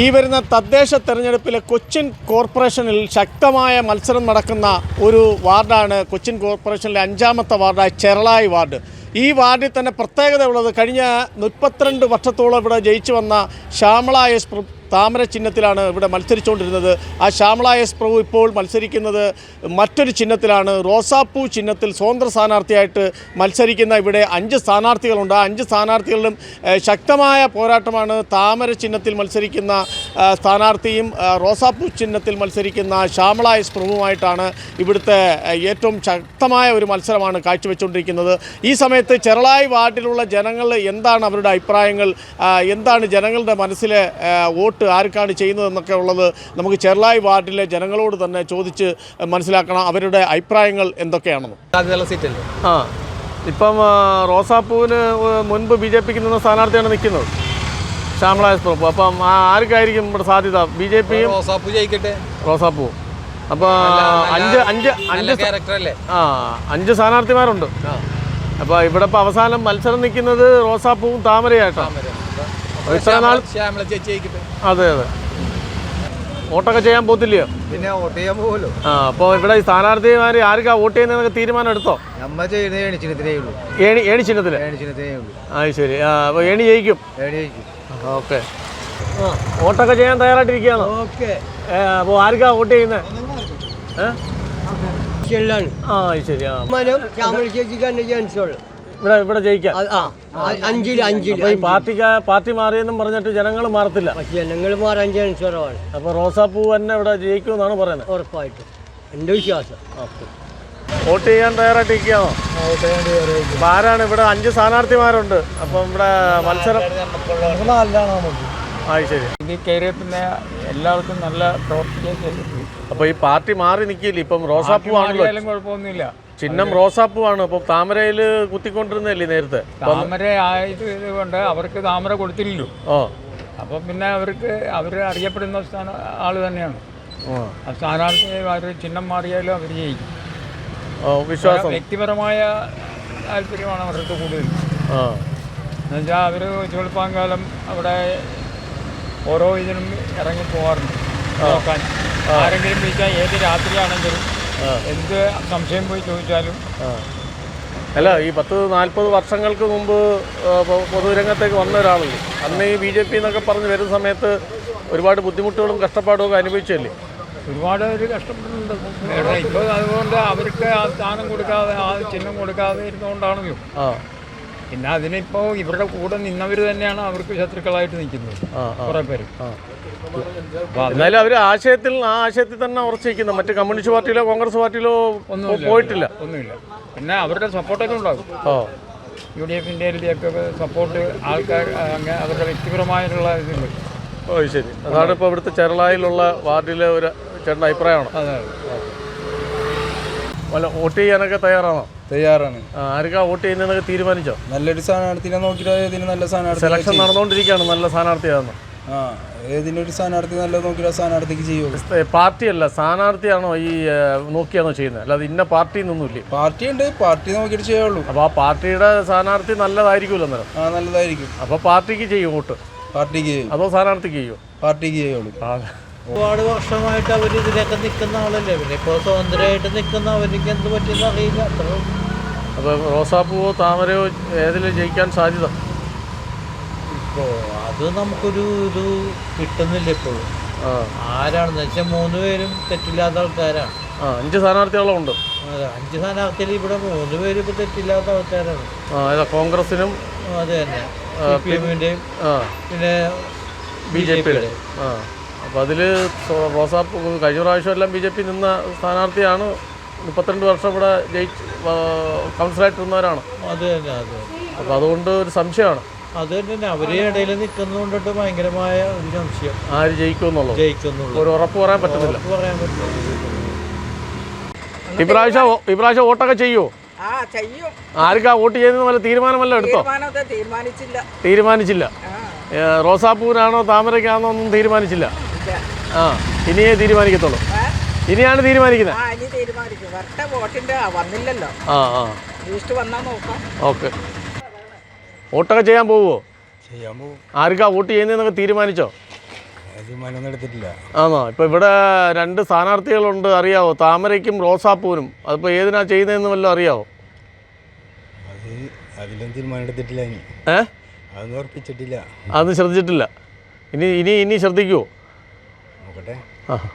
ഈ വരുന്ന തദ്ദേശ തെരഞ്ഞെടുപ്പിലെ കൊച്ചിൻ കോർപ്പറേഷനിൽ ശക്തമായ മത്സരം നടക്കുന്ന ഒരു വാർഡാണ് കൊച്ചിൻ കോർപ്പറേഷനിലെ അഞ്ചാമത്തെ വാർഡായ ചെറളായി വാർഡ്. ഈ വാർഡിൽ തന്നെ പ്രത്യേകത ഉള്ളത് കഴിഞ്ഞ മുപ്പത്തിരണ്ട് വർഷത്തോളം ഇവിടെ ജയിച്ചു വന്ന ശ്യാമള എസ് താമര ചിഹ്നത്തിലാണ് ഇവിടെ മത്സരിച്ചുകൊണ്ടിരുന്നത്. ആ ശ്യാമള എസ് പ്രഭു ഇപ്പോൾ മത്സരിക്കുന്നത് മറ്റൊരു ചിഹ്നത്തിലാണ്. റോസാപ്പൂ ചിഹ്നത്തിൽ സ്വതന്ത്ര സ്ഥാനാർത്ഥിയായിട്ട് മത്സരിക്കുന്ന ഇവിടെ അഞ്ച് സ്ഥാനാർത്ഥികളുണ്ട്. ആ അഞ്ച് സ്ഥാനാർത്ഥികളിലും ശക്തമായ പോരാട്ടമാണ് താമര ചിഹ്നത്തിൽ മത്സരിക്കുന്ന സ്ഥാനാർത്ഥിയും റോസാപ്പൂ ചിഹ്നത്തിൽ മത്സരിക്കുന്ന ശ്യാമള എസ് പ്രഭുവുമായിട്ടാണ് ഇവിടുത്തെ ഏറ്റവും ശക്തമായ ഒരു മത്സരമാണ് കാഴ്ചവെച്ചുകൊണ്ടിരിക്കുന്നത്. ഈ സമയത്ത് ചെറളായി വാർഡിലുള്ള ജനങ്ങൾ എന്താണ് അവരുടെ അഭിപ്രായങ്ങൾ? എന്താണ് ജനങ്ങളുടെ മനസ്സിലെ ആ, വോട്ട് ആർക്കാണ് ചെയ്യുന്നതെന്നൊക്കെ ഉള്ളത് നമുക്ക് ചെറളായി വാർഡിലെ ജനങ്ങളോട് തന്നെ ചോദിച്ച് മനസ്സിലാക്കണം അവരുടെ അഭിപ്രായങ്ങൾ എന്തൊക്കെയാണെന്ന്. ആ ഇപ്പം റോസാപ്പൂവിന് മുൻപ് ബി ജെ പിക്ക് നിന്ന സ്ഥാനാർത്ഥിയാണ് നിൽക്കുന്നത് ശ്യാമള എസ് പ്രഭു. അപ്പം ആർക്കായിരിക്കും ഇവിടെ സാധ്യത? ബി ജെ പിയും റോസാപ്പൂ ജയിക്കട്ടെ? റോസാപ്പൂ. അപ്പോൾ അഞ്ച് അഞ്ച് അഞ്ച് ആ അഞ്ച് സ്ഥാനാർത്ഥിമാരുണ്ട്. അപ്പം അപ്പോൾ ഇവിടെ ഇപ്പോൾ അവസാനം മത്സരം നിൽക്കുന്നത് റോസാപ്പൂവും താമരയായിട്ടാണ്. ഇത്ര നാൾ- ശ്യാമള- ചേച്ചി അതെ അതെ. വോട്ടൊക്കെ ചെയ്യാൻ പോത്തില്ലയോ പിന്നെ വോട്ട് ചെയ്യാൻ പോകുമല്ലോ ആ അപ്പോൾ ഇവിടെ ഈ സ്ഥാനാർത്ഥിമാർ ആർക്കാ വോട്ട് ചെയ്യുന്നതെന്നൊക്കെ തീരുമാനം എടുത്തോ നമ്മൾ ചെയ്യുന്നത് ഉള്ളൂ. ഏണി ഏണി ചിഹ്നത്തിൽ ഏണിച്ചിനത്തിനേ ഉള്ളൂ. ആ ശരി. ആ അപ്പോൾ ഏണി ജയിക്കും? ഏണി ജയിക്കും. ഓക്കെ. വോട്ടൊക്കെ ചെയ്യാൻ തയ്യാറായിട്ടിരിക്കുകയാണോ? ഓക്കെ. അപ്പോൾ ആർക്കാ വോട്ട് ചെയ്യുന്നത് ഏ? ചെല്ലാണ് ആ ശരി ആ. ചേച്ചിക്ക് തന്നെ ചാൻസുള്ളു ഇവിടെ ഇവിടെ ജയിക്കാൻ അഞ്ചിൽ അഞ്ചിൽ പാർട്ടിക്ക് പാർട്ടി മാറിയെന്നും പറഞ്ഞിട്ട് ജനങ്ങൾ മാറത്തില്ല. ജനങ്ങൾ മാറാൻ ചാൻസ് കുറവാണ്. അപ്പോൾ റോസാപ്പൂ തന്നെ ഇവിടെ ജയിക്കും എന്നാണ് പറയുന്നത്. ഉറപ്പായിട്ടും. എന്റെ വിശ്വാസം. വോട്ട് ചെയ്യാൻ അപ്പൊ ആരാണ് ഇവിടെ അഞ്ച് സ്ഥാനാർത്ഥിമാരുണ്ട്. അപ്പം ഇവിടെ മത്സരം ആ ശരി. ഇതിൽ കയറിയ പിന്നെ എല്ലാവർക്കും നല്ല പ്രവർത്തിക്കാൻ അപ്പൊ ഈ പാർട്ടി മാറി നിൽക്കില്ല? ഇപ്പം റോസാപ്പൂ ആണല്ലോ. മാറിയാലും കുഴപ്പമൊന്നുമില്ല. ചിഹ്നം റോസാപ്പുവാണ്. ഇപ്പൊ താമരയിൽ കുത്തിക്കൊണ്ടിരുന്നല്ലേ നേരത്തെ? താമര ആയത് കൊണ്ട് അവർക്ക് താമര കൊടുത്തില്ല ഓ അപ്പം പിന്നെ അവർക്ക് അവർ അറിയപ്പെടുന്ന സ്ഥാന ആൾ തന്നെയാണ്. സ്ഥാനാർത്ഥി അവർ ചിഹ്നം മാറിയാലും അവർ ജയിക്കും. വിശ്വാസം. വ്യക്തിപരമായ താല്പര്യമാണ് അവർക്ക് കൂടുതൽ. എന്നുവെച്ചാൽ അവർ ചുവൽപ്പാങ്കാലം അവിടെ ഓരോ ഇതിനും ഇറങ്ങി പോകാറുണ്ട് നോക്കാൻ. ആരെങ്കിലും വിളിച്ചാൽ ഏത് രാത്രിയാണെങ്കിലും എന്ത് സംശയം പോയി ചോദിച്ചാലും. അല്ല ഈ പത്ത് നാൽപ്പത് വർഷങ്ങൾക്ക് മുമ്പ് പൊതുരംഗത്തേക്ക് വന്ന ഒരാളല്ലേ അന്ന് ഈ ബി ജെ പി എന്നൊക്കെ പറഞ്ഞ് വരുന്ന സമയത്ത് ഒരുപാട് ബുദ്ധിമുട്ടുകളും കഷ്ടപ്പാടും ഒക്കെ അനുഭവിച്ചല്ലേ? ഒരുപാട് അവർ കഷ്ടപ്പെടുന്നുണ്ട് ഇപ്പോൾ അതുകൊണ്ട് അവർക്ക് ആ സ്ഥാനം കൊടുക്കാതെ ആ ചിഹ്നം കൊടുക്കാതെ ഇരുന്നുകൊണ്ടാണല്ലോ. ആ. പിന്നെ അതിനിപ്പോൾ ഇവരുടെ കൂടെ നിന്നവർ തന്നെയാണ് അവർക്ക് ശത്രുക്കളായിട്ട് നിൽക്കുന്നത്. കുറേ പേര്. എന്നാലും അവർ ആശയത്തിൽ ആ ആശയത്തിൽ തന്നെ ഉറച്ചിരിക്കുന്നു മറ്റു കമ്മ്യൂണിസ്റ്റ് പാർട്ടിയിലോ കോൺഗ്രസ് പാർട്ടിയിലോ ഒന്നും പോയിട്ടില്ല. ഒന്നുമില്ല. പിന്നെ അവരുടെ സപ്പോർട്ടൊക്കെ ഉണ്ടാകും. ഓ. യു ഡി എഫിന്റെ സപ്പോർട്ട് ആൾക്കാർ അങ്ങനെ അവരുടെ വ്യക്തിപരമായിട്ടുള്ള ഇതുണ്ട് ഓ ശരി. അതാണ് ഇപ്പോൾ ഇവിടുത്തെ ചെറുളായിലുള്ള വാർഡിലെ ഒരു ചേട്ടന്റെ അഭിപ്രായമാണ്. അതെ വല്ല വോട്ട് ചെയ്യാനൊക്കെ തയ്യാറാണോ? തയ്യാറാണ്. ആർക്കാ വോട്ട് ചെയ്യുന്നതെന്നൊക്കെ തീരുമാനിച്ചോ? നല്ലൊരു സ്ഥാനാർത്ഥിനെ നോക്കിയിട്ട് നല്ല സ്ഥാനാർത്ഥി സെലക്ഷൻ നടന്നുകൊണ്ടിരിക്കുകയാണ്. നല്ല സ്ഥാനാർത്ഥിയാണെന്ന്. ഏതിനൊരു സ്ഥാനാർത്ഥി നല്ല നോക്കിയാൽ ആ സ്ഥാനാർത്ഥിക്ക് ചെയ്യുള്ളൂ. പാർട്ടിയല്ല സ്ഥാനാർത്ഥിയാണോ ഈ നോക്കിയാണോ ചെയ്യുന്നത്? അല്ലാതെ ഇന്ന പാർട്ടി നിന്നൊന്നുമില്ലേ പാർട്ടി ഉണ്ട് പാർട്ടി നോക്കിയിട്ട് ചെയ്യുള്ളൂ. അപ്പോൾ ആ പാർട്ടിയുടെ സ്ഥാനാർത്ഥി നല്ലതായിരിക്കുമല്ലോ അന്നേരം? ആ നല്ലതായിരിക്കും. അപ്പോൾ പാർട്ടിക്ക് ചെയ്യും വോട്ട്? പാർട്ടിക്ക് ചെയ്യും. അതോ സ്ഥാനാർത്ഥിക്ക് ചെയ്യുമോ പാർട്ടിക്ക് ചെയ്യുള്ളൂ. ഒരുപാട് വർഷമായിട്ട് അവർ ഇതിലൊക്കെ നിൽക്കുന്ന ആളല്ലേ? പിന്നെ ഇപ്പോൾ സ്വതന്ത്രമായിട്ട് നിൽക്കുന്ന അവർക്ക് എന്ത് പറ്റിയെന്ന് അറിയില്ല അപ്പോൾ റോസാപ്പൂവോ താമരയോ ഏതിൽ ജയിക്കാൻ സാധ്യത? ഇപ്പോൾ അത് നമുക്കൊരു ഇത് കിട്ടുന്നില്ല ഇപ്പോഴും. ആരാണെന്ന് വെച്ചാൽ മൂന്ന് പേരും തെറ്റില്ലാത്ത ആൾക്കാരാണ്. അഞ്ച് സ്ഥാനാർത്ഥികളും ഉണ്ട്. അഞ്ച് സ്ഥാനാർത്ഥിയിൽ ഇവിടെ മൂന്ന് പേര് ഇപ്പോൾ തെറ്റില്ലാത്ത ആൾക്കാരാണ്. കോൺഗ്രസിനും അത് തന്നെ. പി എമ്മിന്റെയും പിന്നെ ബി ജെ പിയുടെ. ആ. അപ്പോൾ അതിൽ റോസാ കഴിഞ്ഞ പ്രാവശ്യം എല്ലാം ബി ജെ പി നിന്ന സ്ഥാനാർത്ഥിയാണ് മുപ്പത്തിരണ്ട് വർഷം ഇവിടെ ജയിച്ച് കൗൺസിലായിട്ടിരുന്നവരാണ്. അത് തന്നെ അത് അപ്പോൾ അതുകൊണ്ട് ഒരു സംശയമാണ്. അത് തന്നെ അവരെ ഇടയിൽ നിൽക്കുന്നതുകൊണ്ടിട്ട് ഭയങ്കരമായ ഒരു സംശയം. ആര് ജയിക്കുമെന്നുള്ളത്. ജയിക്കുന്നുള്ളൂ ഒരു ഉറപ്പ് പറയാൻ പറ്റുന്നില്ല. പറയാൻ പറ്റില്ല. ഇപ്രാവശ്യം ഇപ്രാവശ്യം വോട്ടൊക്കെ ചെയ്യോ? ആ ചെയ്യും. ആർക്കാ വോട്ട് ചെയ്യുന്നത് വല്ല തീരുമാനമല്ല എടുത്തോ? തീരുമാനിച്ചില്ല. തീരുമാനിച്ചില്ല. താമരക്കാണോ ഒന്നും തീരുമാനിച്ചില്ല. ആ ഇനിയേ തീരുമാനിക്കത്തുള്ളൂ. ഇനിയാണ് തീരുമാനിക്കുന്നത് ആ ഇനി തീരുമാനിക്കും. വരട്ടെ വോട്ടിന്റെ ആ, വന്നില്ലല്ലോ. ആ ആ. ലിസ്റ്റ് വന്നാൽ നോക്കാം. ഓക്കെ. വോട്ടൊക്കെ ചെയ്യാൻ പോവോ ചെയ്യാൻ പോകും ആർക്കാ വോട്ട് ചെയ്യുന്നതെന്നൊക്കെ തീരുമാനിച്ചോ? തീരുമാനമൊന്നും എടുത്തിട്ടില്ല. ആണോ ഇപ്പോൾ ഇവിടെ രണ്ട് സ്ഥാനാർത്ഥികളുണ്ട് അറിയാവോ? താമരയ്ക്കും റോസാപ്പൂരും. അതിപ്പോൾ ഏതിനാ ചെയ്യുന്നതെന്ന് വല്ലതും അറിയാവോ? അത് അതിലൊന്നും തീരുമാനം എടുത്തിട്ടില്ല ഇനി. ഏ? അതൊന്നും ഉറപ്പിച്ചിട്ടില്ല. അതൊന്നും ശ്രദ്ധിച്ചിട്ടില്ല. ഇനി ഇനി ഇനി ശ്രദ്ധിക്കുമോ നോക്കട്ടെ. ആ.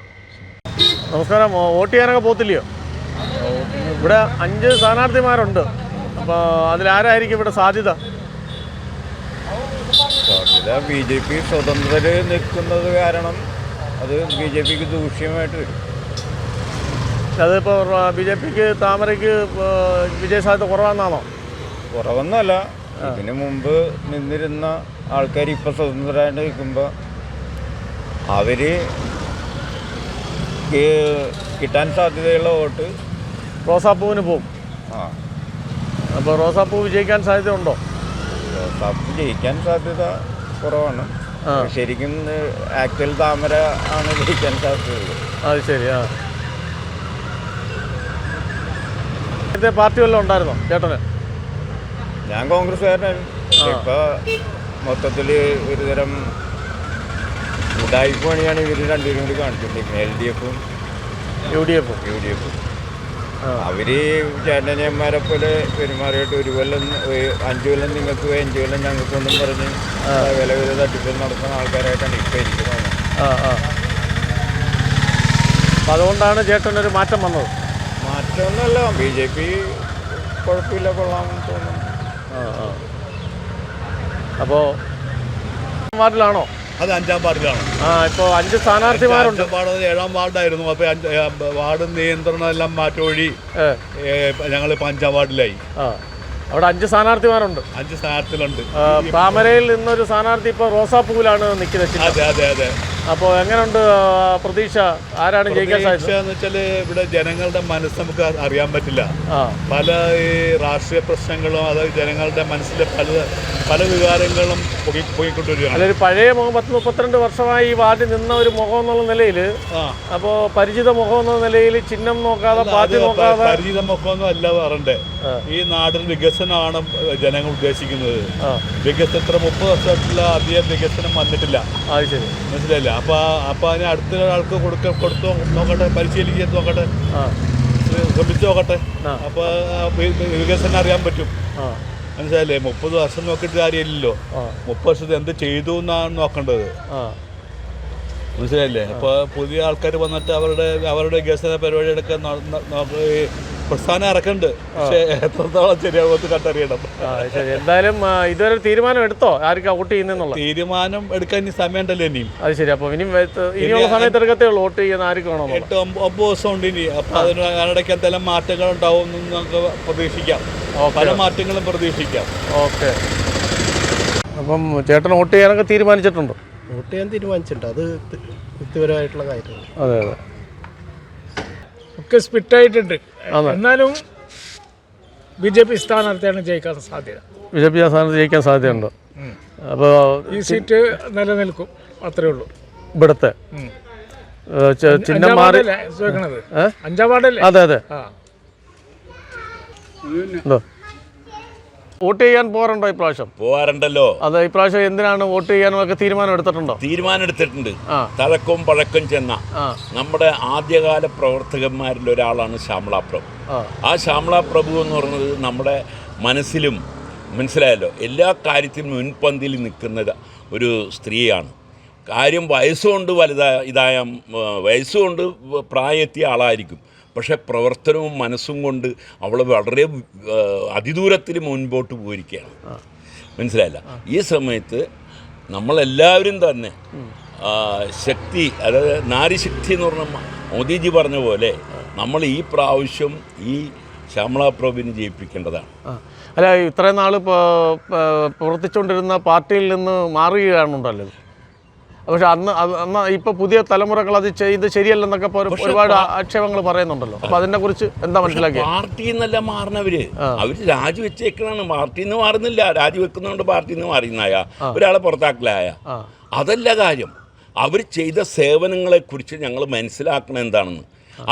നമസ്കാരം. ഓ- വോട്ട് ചെയ്യാനൊക്കെ പോത്തില്ലയോ ഇവിടെ അഞ്ച് സ്ഥാനാർത്ഥിമാരുണ്ട്. അപ്പോൾ അതിലാരായിരിക്കും ഇവിടെ സാധ്യത? സാധ്യത ബി ജെ പി സ്വതന്ത്രർ നിൽക്കുന്നത് കാരണം അത് ബി ജെ പിക്ക് ദൂഷ്യമായിട്ട് വരും. അതിപ്പോൾ ബി ജെ പിക്ക് താമരയ്ക്ക് വിജയസാധ്യത വിജയ സാധ്യത കുറവാണെന്നാണോ? കുറവൊന്നുമല്ല. ഇതിനു മുമ്പ് നിന്നിരുന്ന ആൾക്കാർ ഇപ്പോൾ സ്വതന്ത്രരായിട്ട് നിൽക്കുമ്പോൾ അവർ കിട്ടാൻ സാധ്യതയുള്ള വോട്ട് റോസാപ്പൂവിന് പോവും. ആ. അപ്പോൾ റോസാപ്പൂ വിജയിക്കാൻ സാധ്യതയുണ്ടോ? റോസാപ്പൂ ജയിക്കാൻ സാധ്യത കുറവാണ്. ശരിക്കും ആക്ച്വൽ താമര ആണ് ജയിക്കാൻ സാധ്യതയുള്ളത്. അത് ശരി ആ. നേരത്തെ പാർട്ടി വല്ലതും ഉണ്ടായിരുന്നോ ചേട്ടന്? ഞാൻ കോൺഗ്രസ്സുകാരനായിരുന്നു. ഇപ്പൊ മൊത്തത്തിൽ ഒരുതരം ഉടായ്പ പണിയാണ് ഇവർ രണ്ടുപേരും കൂടി കാണിച്ചിട്ടുണ്ട് എൽ ഡി എഫും യു ഡി എഫും. യു ഡി എഫും. അവർ ചേട്ടനിയന്മാരെ പോലെ പെരുമാറിയിട്ട് ഒരു കൊല്ലം അഞ്ചു കൊല്ലം നിങ്ങൾക്ക് പോയി അഞ്ചു കൊല്ലം ഞങ്ങൾക്കൊന്നും പറഞ്ഞ് വില വില തട്ടിപ്പിൽ നടക്കുന്ന ആൾക്കാരായിട്ടാണ് ഇപ്പൊ അപ്പം അതുകൊണ്ടാണ് ചേട്ടനൊരു മാറ്റം വന്നത്? മാറ്റമൊന്നുമല്ല ബി ജെ പി കുഴപ്പമില്ല കൊള്ളാമെന്ന് തോന്നുന്നു. ആ ആ. അപ്പോൾ വാർഡിലാണോ അത് അഞ്ചാം വാർഡിലാണ്. ആ ഇപ്പോൾ അഞ്ച് സ്ഥാനാർത്ഥിമാരുണ്ട്. അഞ്ചാം വാർഡ് ഏഴാം വാർഡായിരുന്നു. അപ്പോൾ വാർഡ് നിയന്ത്രണം എല്ലാം മാറ്റൊഴി വഴി ഞങ്ങൾ ഇപ്പം അഞ്ചാം വാർഡിലായി. ആ. അവിടെ അഞ്ച് സ്ഥാനാർത്ഥിമാരുണ്ട്. അഞ്ച് സ്ഥാനാർത്ഥികളുണ്ട്. താമരയിൽ നിന്നൊരു സ്ഥാനാർത്ഥി ഇപ്പോൾ റോസാപ്പൂവിലാണ് നിൽക്കുന്നത്. അതെ അതെ അതെ. അപ്പോൾ എങ്ങനെയുണ്ട് പ്രതീക്ഷ? ആരാണ് ജയിക്കാൻ സാധ്യത? എന്ന് വെച്ചാൽ ഇവിടെ ജനങ്ങളുടെ മനസ്സ് നമുക്ക് അറിയാൻ പറ്റില്ല. പല ഈ രാഷ്ട്രീയ പ്രശ്നങ്ങളും അതായത് ജനങ്ങളുടെ മനസ്സിലെ പല പല വികാരങ്ങളും പോയി പോയിക്കൊണ്ടിരിക്കുകയാണ് അതൊരു പഴയ മുഖം പത്ത് മുപ്പത്തിരണ്ട് വർഷമായി ഈ വാർഡിൽ നിന്ന ഒരു മുഖം എന്നുള്ള നിലയിൽ അപ്പോൾ പരിചിത മുഖം എന്ന നിലയിൽ ചിഹ്നം നോക്കാതെ പാർട്ടി നോക്കാതെ പരിചിത മുഖമൊന്നും അല്ല പറയണ്ടേ. ഈ നാടിന് വികസനമാണ് ജനങ്ങൾ ഉദ്ദേശിക്കുന്നത്. വികസനത്തിന് മുപ്പത് വർഷത്തിലുള്ള അധികം വികസനം വന്നിട്ടില്ല. അത് ശരി. മനസ്സിലായില്ല? അപ്പോൾ അപ്പോൾ അതിന് അടുത്ത ഒരാൾക്ക് കൊടുക്ക കൊടുത്തു നോക്കട്ടെ പരിശീലിക്കാൻ നോക്കട്ടെ. ശ്രമിച്ചു നോക്കട്ടെ. അപ്പോൾ വികസനം അറിയാൻ പറ്റും. മനസ്സിലായില്ലേ? മുപ്പത് വർഷം നോക്കിയിട്ട് കാര്യമില്ലല്ലോ. മുപ്പത് വർഷത്തിൽ എന്ത് ചെയ്തു എന്നാണ് നോക്കേണ്ടത്. മനസ്സിലായില്ലേ? അപ്പോൾ പുതിയ ആൾക്കാർ വന്നിട്ട് അവരുടെ അവരുടെ വികസന പരിപാടികളൊക്കെ പ്രസ്ഥാനം ഇറക്കുന്നുണ്ട്. പക്ഷേ എത്രത്തോളം ശരിയാകുമെന്ന് കണ്ടറിയണം. ആ ശരി. എന്തായാലും ഇതൊരു ഇതുവരെ തീരുമാനം എടുത്തോ? ആർക്കാ വോട്ട് ചെയ്യുന്നുള്ള തീരുമാനം എടുക്കാൻ ഇനി സമയമുണ്ടല്ലോ ഇനിയും. അത് ശരി. അപ്പോൾ ഇനി ഇനിയുള്ള സമയത്ത് എടുക്കത്തേ ഉള്ളൂ. വോട്ട് ചെയ്യുന്ന ആർക്കാണോ എട്ട് ഒമ്പ- ഒമ്പത് ദിവസം ഉണ്ട് ഇനി. അപ്പോൾ അതിന് അതിനിടയ്ക്ക് എന്തെല്ലാം മാറ്റങ്ങൾ ഉണ്ടാവും എന്ന് നമുക്ക് പ്രതീക്ഷിക്കാം. പല മാറ്റങ്ങളും പ്രതീക്ഷിക്കാം. ഓക്കെ. അപ്പം ചേട്ടൻ വോട്ട് ചെയ്യാനൊക്കെ തീരുമാനിച്ചിട്ടുണ്ടോ? വോട്ട് ചെയ്യാൻ തീരുമാനിച്ചിട്ടുണ്ട്. അത് വ്യക്തിപരമായിട്ടുള്ള കാര്യമാണ്. അതെ അതെ. ഒക്കെ സ്പിറ്റായിട്ടുണ്ട്. എന്നാലും ബി ജെ പി സ്ഥാനാർത്ഥിയാണ് ജയിക്കാൻ സാധ്യത. ബി ജെ പി സ്ഥാനാർത്ഥി ജയിക്കാൻ സാധ്യതയുണ്ട്. അപ്പോൾ ഈ സീറ്റ് നിലനിൽക്കും. അത്രേ ഉള്ളൂ. ഇവിടുത്തെ. ചിഹ്നം മാറി അഞ്ചാം വാർഡല്ലേ അതെ അതെ. എന്തോ? വോട്ട് ചെയ്യാൻ പോകാറുണ്ടോ ഇപ്രാവശ്യം? പോവാറുണ്ടല്ലോ അതെ ഇപ്രാവശ്യം എന്തിനാണ് വോട്ട് ചെയ്യാനും ഒക്കെ തീരുമാനം എടുത്തിട്ടുണ്ടോ? തീരുമാനം എടുത്തിട്ടുണ്ട്. തലക്കും പഴക്കം ചെന്ന. നമ്മുടെ ആദ്യകാല പ്രവർത്തകന്മാരിൽ ഒരാളാണ് ശ്യാമള പ്രഭു. ആ. ശ്യാമള പ്രഭു എന്ന് പറയുന്നത് നമ്മുടെ മനസ്സിലും മനസ്സിലായല്ലോ എല്ലാ കാര്യത്തിലും മുൻപന്തിയിൽ നിൽക്കുന്ന ഒരു സ്ത്രീയാണ്. കാര്യം വയസ്സുകൊണ്ട് വലുതായ ഇതായ വയസ്സുകൊണ്ട് പ്രായമെത്തിയ ആളായിരിക്കും. പക്ഷേ പ്രവർത്തനവും മനസ്സും കൊണ്ട് അവൾ വളരെ അതിദൂരത്തിൽ മുൻപോട്ട് പോയിരിക്കുകയാണ്. മനസ്സിലായില്ല? ഈ സമയത്ത് നമ്മളെല്ലാവരും തന്നെ ശക്തി അതായത് നാരിശക്തി എന്ന് പറഞ്ഞ മോദിജി പറഞ്ഞ പോലെ നമ്മൾ ഈ പ്രാവശ്യം ഈ ശ്യാമള പ്രഭുവിനെ ജയിപ്പിക്കേണ്ടതാണ് അല്ല ഇത്രയും നാൾ പ്രവർത്തിച്ചുകൊണ്ടിരുന്ന പാർട്ടിയിൽ നിന്ന് മാറുകയാണുണ്ടല്ലോ. പക്ഷെ അന്ന് അന്ന് ഇപ്പൊ പുതിയ തലമുറകൾ അത് ചെയ്ത് ശരിയല്ലെന്നൊക്കെ ഒരുപാട് ആക്ഷേപങ്ങൾ പറയുന്നുണ്ടല്ലോ. അപ്പൊ അതിനെ കുറിച്ച് എന്താ മനസ്സിലാക്കിയത് പാർട്ടി എന്നല്ല മാറുന്നവര് അവർ രാജിവെച്ചേക്കണാണ് പാർട്ടിയിൽ നിന്ന് മാറുന്നില്ല. രാജിവെക്കുന്നതുകൊണ്ട് പാർട്ടിയിൽ നിന്ന് മാറിയെന്നായ ഒരാളെ പുറത്താക്കലായ. അതല്ല കാര്യം. അവർ ചെയ്ത സേവനങ്ങളെ കുറിച്ച് ഞങ്ങൾ മനസ്സിലാക്കണം എന്താണെന്ന്.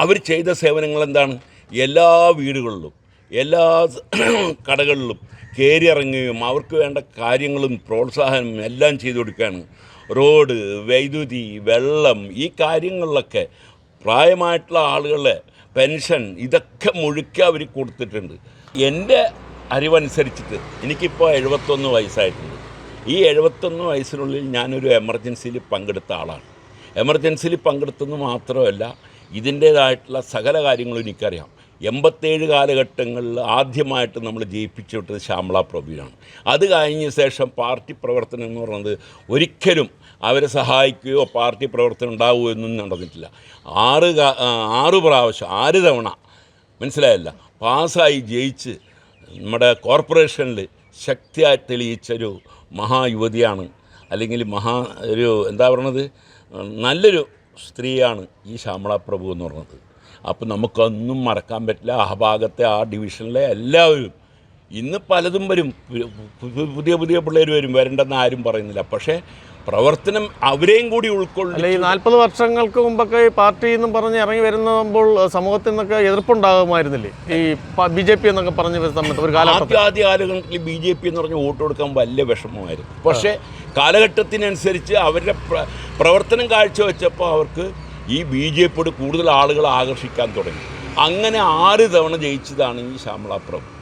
അവർ ചെയ്ത സേവനങ്ങൾ എന്താണ്? എല്ലാ വീടുകളിലും എല്ലാ കടകളിലും കയറി ഇറങ്ങുകയും അവർക്ക് വേണ്ട കാര്യങ്ങളും പ്രോത്സാഹനവും എല്ലാം ചെയ്തു കൊടുക്കുകയാണ്. റോഡ് വൈദ്യുതി വെള്ളം ഈ കാര്യങ്ങളിലൊക്കെ പ്രായമായിട്ടുള്ള ആളുകളെ പെൻഷൻ ഇതൊക്കെ മുഴുക്കി അവർ കൊടുത്തിട്ടുണ്ട്. എന്റെ അറിവനുസരിച്ചിട്ട് എനിക്കിപ്പോൾ എഴുപത്തൊന്ന് വയസ്സായിട്ടുണ്ട്. ഈ എഴുപത്തൊന്ന് വയസ്സിനുള്ളിൽ ഞാനൊരു എമർജൻസിയിൽ പങ്കെടുത്ത ആളാണ്. എമർജൻസിയിൽ പങ്കെടുത്തെന്ന് മാത്രമല്ല ഇതിന്റേതായിട്ടുള്ള സകല കാര്യങ്ങളും എനിക്കറിയാം. എൺപത്തേഴ് കാലഘട്ടങ്ങളിൽ ആദ്യമായിട്ട് നമ്മൾ ജയിപ്പിച്ചു വിട്ടത് ശ്യാമള പ്രഭുവിനാണ് അത് കഴിഞ്ഞ ശേഷം പാർട്ടി പ്രവർത്തനം എന്ന് പറയുന്നത് ഒരിക്കലും അവരെ സഹായിക്കുകയോ പാർട്ടി പ്രവർത്തനം ഉണ്ടാവുകയോ ഒന്നും നടന്നിട്ടില്ല. ആറ് ആറു പ്രാവശ്യം ആറ് തവണ മനസ്സിലായല്ല പാസ്സായി ജയിച്ച് നമ്മുടെ കോർപ്പറേഷനിൽ ശക്തിയായി തെളിയിച്ചൊരു മഹായുവതിയാണ് അല്ലെങ്കിൽ മഹാ ഒരു എന്താ പറയണത് നല്ലൊരു സ്ത്രീയാണ് ഈ ശ്യാമള പ്രഭു എന്ന് പറയുന്നത് അപ്പം നമുക്കൊന്നും മറക്കാൻ പറ്റില്ല. ആ ഭാഗത്തെ ആ ഡിവിഷനിലെ എല്ലാവരും ഇന്ന് പലതും വരും. പുതിയ പുതിയ പിള്ളേർ വരും. വരണ്ടെന്ന് ആരും പറയുന്നില്ല. പക്ഷേ പ്രവർത്തനം അവരെയും കൂടി അല്ല ഈ നാൽപ്പത് വർഷങ്ങൾക്ക് മുമ്പൊക്കെ ഈ പാർട്ടി എന്നും പറഞ്ഞ് ഇറങ്ങി വരുമ്പോൾ സമൂഹത്തിൽ നിന്നൊക്കെ എതിർപ്പുണ്ടാകുമായിരുന്നില്ലേ? ഈ ബി ജെ പി എന്നൊക്കെ പറഞ്ഞ സമയത്ത് ഒരു കാലഘട്ടം ആദ്യ കാലഘട്ടത്തിൽ ബി ജെ പി എന്ന് പറഞ്ഞ് വോട്ട് കൊടുക്കാൻ വലിയ വിഷമമായിരുന്നു. പക്ഷേ കാലഘട്ടത്തിനനുസരിച്ച് അവരുടെ പ്ര- പ്രവർത്തനം കാഴ്ചവെച്ചപ്പോൾ അവർക്ക് ഈ ബി ജെ പിയോട് കൂടുതൽ ആളുകൾ ആകർഷിക്കാൻ തുടങ്ങി. അങ്ങനെ ആറ് തവണ ജയിച്ചതാണ് ഈ ശ്യാമള പ്രഭു.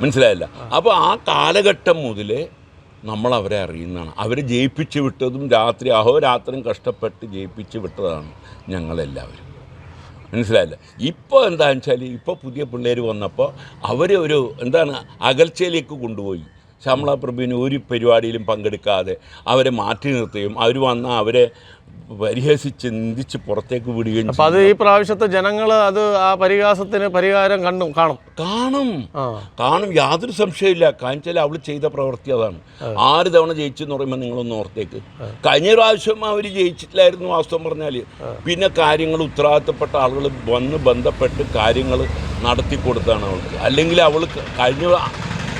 മനസ്സിലായില്ല. അപ്പോൾ ആ കാലഘട്ടം മുതലേ നമ്മൾ അവരെ അറിയുന്നതാണ്. അവരെ ജയിപ്പിച്ച് വിട്ടതും രാത്രി അഹോരാത്രം കഷ്ടപ്പെട്ട് ജയിപ്പിച്ച് വിട്ടതാണ് ഞങ്ങളെല്ലാവരും. മനസ്സിലായില്ല? ഇപ്പോൾ എന്താണെന്ന് വെച്ചാൽ ഇപ്പോൾ പുതിയ പിള്ളേർ വന്നപ്പോൾ അവരെ ഒരു എന്താണ് അകൽച്ചയിലേക്ക് കൊണ്ടുപോയി. ശ്യാമള പ്രഭുവിന് ഒരു പരിപാടിയിലും പങ്കെടുക്കാതെ അവരെ മാറ്റി നിർത്തുകയും അവർ വന്ന അവരെ പരിഹസിച്ച് നിന്ദിച്ച് പുറത്തേക്ക് വിടുകയും അപ്പൊ അത് ഈ പ്രാവശ്യത്തെ ജനങ്ങൾ അത് ആ പരിഹാസത്തിന് പരിഹാരം കണ്ടു കാണും. കാണും. കാണും. യാതൊരു സംശയമില്ല കാണിച്ചാൽ അവൾ ചെയ്ത പ്രവൃത്തി അതാണ്. ആറ് തവണ ജയിച്ചു എന്ന് പറയുമ്പോൾ നിങ്ങളൊന്ന് ഓർത്തേക്ക്. കഴിഞ്ഞ പ്രാവശ്യം അവർ ജയിച്ചിട്ടില്ലായിരുന്നു വാസ്തവം പറഞ്ഞാൽ പിന്നെ കാര്യങ്ങൾ ഉത്തരവാദിത്തപ്പെട്ട ആളുകൾ വന്ന് ബന്ധപ്പെട്ട് കാര്യങ്ങൾ നടത്തി കൊടുത്താണ് അവൾക്ക്. അല്ലെങ്കിൽ അവൾ കഴിഞ്ഞ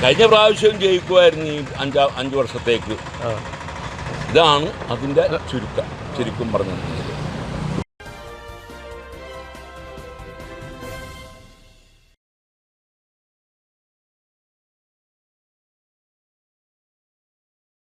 കഴിഞ്ഞ പ്രാവശ്യം ജയിക്കുമായിരുന്നു ഈ അഞ്ചാ അഞ്ച് വർഷത്തേക്ക്. ഇതാണ് അതിന്റെ ചുരുക്കം ചുരുക്കം പറഞ്ഞിട്ടുണ്ടെങ്കിൽ